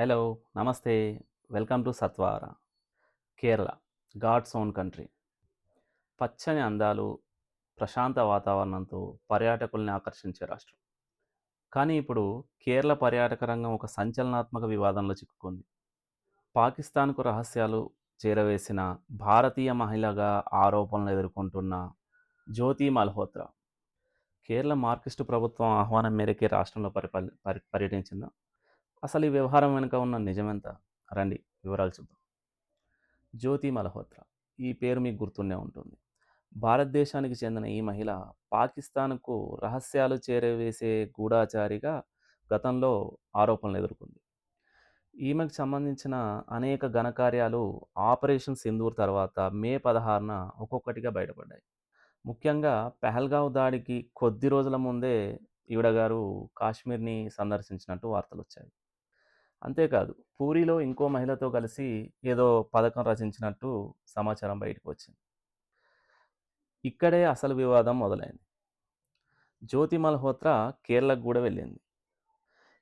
Hello నమస్తే. Welcome to సత్వార Kerala God's own country. పచ్చని అందాలు ప్రశాంత వాతావరణంతో పర్యాటకుల్ని ఆకర్షించే రాష్ట్రం. కానీ ఇప్పుడు కేరళ పర్యాటక రంగం ఒక సంచలనాత్మక వివాదంలో చిక్కుకుంది. పాకిస్తాన్కు రహస్యాలు చేరవేసిన భారతీయ మహిళగా ఆరోపణలు ఎదుర్కొంటున్న జ్యోతి మల్హోత్రా. కేరళ మార్కిస్టు ప్రభుత్వం ఆహ్వానం మేరకే రాష్ట్రంలో పరిపాలి పరి పర్యటించిందా? అసలు ఈ వ్యవహారం వెనుక ఉన్న నిజమెంత? రండి వివరాలు చూద్దాం. జ్యోతి మల్హోత్రా ఈ పేరు మీకు గుర్తుండే ఉంటుంది. భారతదేశానికి చెందిన ఈ మహిళ పాకిస్తాన్కు రహస్యాలు చేరవేసే గూఢాచారిగా గతంలో ఆరోపణలు ఎదుర్కొంది. ఈమెకు సంబంధించిన అనేక ఘనకార్యాలు ఆపరేషన్ సింధూర్ తర్వాత మే పదహారున ఒక్కొక్కటిగా బయటపడ్డాయి. ముఖ్యంగా పెహల్గావ్ దాడికి కొద్ది రోజుల ముందే ఈవిడ గారు కాశ్మీర్ని సందర్శించినట్టు వార్తలు వచ్చాయి అంతేకాదు పూరిలో ఇంకో మహిళతో కలిసి ఏదో పథకం రచించినట్టు సమాచారం బయటకు వచ్చింది ఇక్కడే అసలు వివాదం మొదలైంది. జ్యోతి మల్హోత్రా కేరళకు కూడా వెళ్ళింది.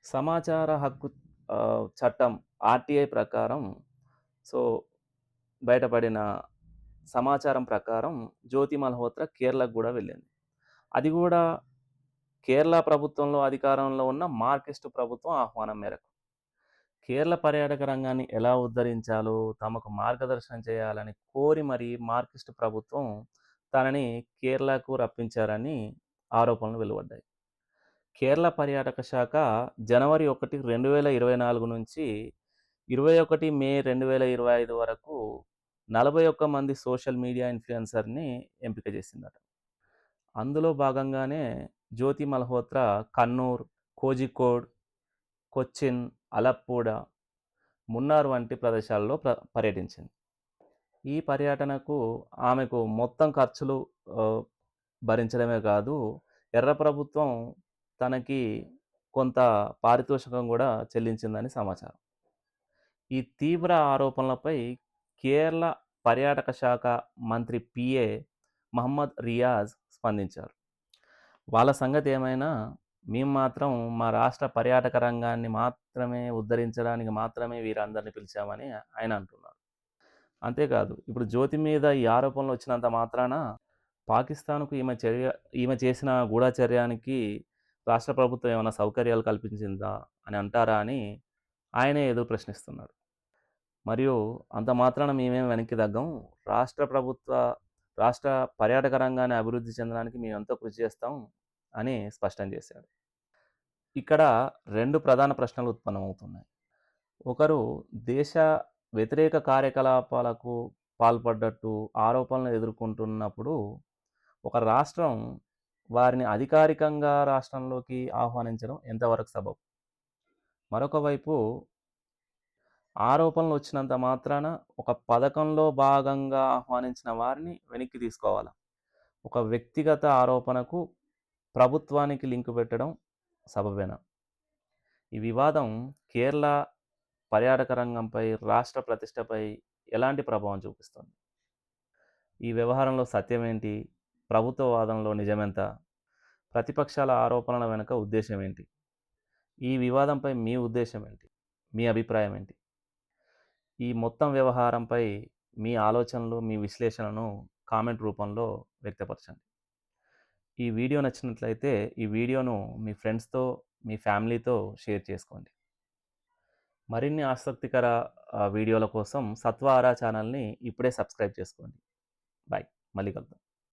సమాచార హక్కు చట్టం ఆర్టీఐ ప్రకారం సో బయటపడిన సమాచారం ప్రకారం జ్యోతి మల్హోత్రా కేరళకు కూడా వెళ్ళింది. అది కూడా కేరళ ప్రభుత్వంలో అధికారంలో ఉన్న మార్కిస్ట్ ప్రభుత్వం ఆహ్వానం మేరకు. కేరళ పర్యాటక రంగాన్ని ఎలా ఉద్ధరించాలో తమకు మార్గదర్శనం చేయాలని కోరి మరీ మార్కిస్ట్ ప్రభుత్వం తనని కేరళకు రప్పించారని ఆరోపణలు వెలువడ్డాయి. కేరళ పర్యాటక శాఖ జనవరి ఒకటి రెండు వేల ఇరవై నాలుగు నుంచి ఇరవై ఒకటి మే రెండు వేల ఇరవై ఐదు వరకు నలభై ఒక్క మంది సోషల్ మీడియా ఇన్ఫ్లుయెన్సర్ని ఎంపిక చేసిందట. అందులో భాగంగానే జ్యోతి మల్హోత్రా కన్నూర్ కోజికోడ్ కొచ్చిన్ అలప్పూడ మున్నార్ వంటి ప్రదేశాల్లో ప్ర పర్యటించింది. ఈ పర్యటనకు ఆమెకు మొత్తం ఖర్చులు భరించడమే కాదు ఎర్ర ప్రభుత్వం తనకి కొంత పారితోషికం కూడా చెల్లించిందని సమాచారం. ఈ తీవ్ర ఆరోపణలపై కేరళ పర్యాటక శాఖ మంత్రి పిఏ మహమ్మద్ రియాజ్ స్పందించారు. వాళ్ళ సంగతి ఏమైనా మేము మాత్రం మా రాష్ట్ర పర్యాటక రంగాన్ని మాత్రమే ఉద్ధరించడానికి మాత్రమే వీరందరిని పిలిచామని ఆయన అంటున్నారు. అంతేకాదు ఇప్పుడు జ్యోతి మీద ఈ ఆరోపణలు వచ్చినంత మాత్రాన పాకిస్తాన్కు ఈమె చర్య ఈమె చేసిన గూఢచర్యానికి రాష్ట్ర ప్రభుత్వం ఏమైనా సౌకర్యాలు కల్పించిందా అని అంటారా అని ఆయనే ఎదురు ప్రశ్నిస్తున్నాడు మరియు అంత మాత్రాన మేమేం వెనక్కి తగ్గం. రాష్ట్ర ప్రభుత్వ రాష్ట్ర పర్యాటక రంగాన్ని అభివృద్ధి చెందడానికి మేము ఎంతో కృషి చేస్తాం అని స్పష్టం చేశాడు ఇక్కడ రెండు ప్రధాన ప్రశ్నలు ఉత్పన్నమవుతున్నాయి. ఒకరు దేశ వ్యతిరేక కార్యకలాపాలకు పాల్పడ్డట్టు ఆరోపణలు ఎదుర్కొంటున్నప్పుడు ఒక రాష్ట్రం వారిని అధికారికంగా రాష్ట్రంలోకి ఆహ్వానించడం ఎంతవరకు సబబు? మరొక వైపు ఆరోపణలు వచ్చినంత మాత్రాన ఒక పథకంలో భాగంగా ఆహ్వానించిన వారిని వెనక్కి తీసుకోవాలి? ఒక వ్యక్తిగత ఆరోపణకు ప్రభుత్వానికి లింకు పెట్టడం సబబేనా? ఈ వివాదం కేరళ పర్యాటక రంగంపై రాష్ట్ర ప్రతిష్టపై ఎలాంటి ప్రభావం చూపిస్తుంది? ఈ వ్యవహారంలో సత్యమేంటి ప్రభుత్వ వాదనలో నిజమెంత? ప్రతిపక్షాల ఆరోపణల వెనుక ఉద్దేశం ఏంటి? ఈ వివాదంపై మీ ఉద్దేశం ఏంటి? మీ అభిప్రాయం ఏంటి? ఈ మొత్తం వ్యవహారంపై మీ ఆలోచనలు మీ విశ్లేషణను కామెంట్ రూపంలో వ్యక్తపరచండి. ఈ వీడియో నచ్చినట్లయితే ఈ వీడియోను మీ ఫ్రెండ్స్తో మీ ఫ్యామిలీతో షేర్ చేసుకోండి. మరిన్ని ఆసక్తికర వీడియోల కోసం సత్వ ఆరా ఛానల్ని ఇప్పుడే సబ్స్క్రైబ్ చేసుకోండి. బాయ్. మళ్ళీ కలుద్దాం.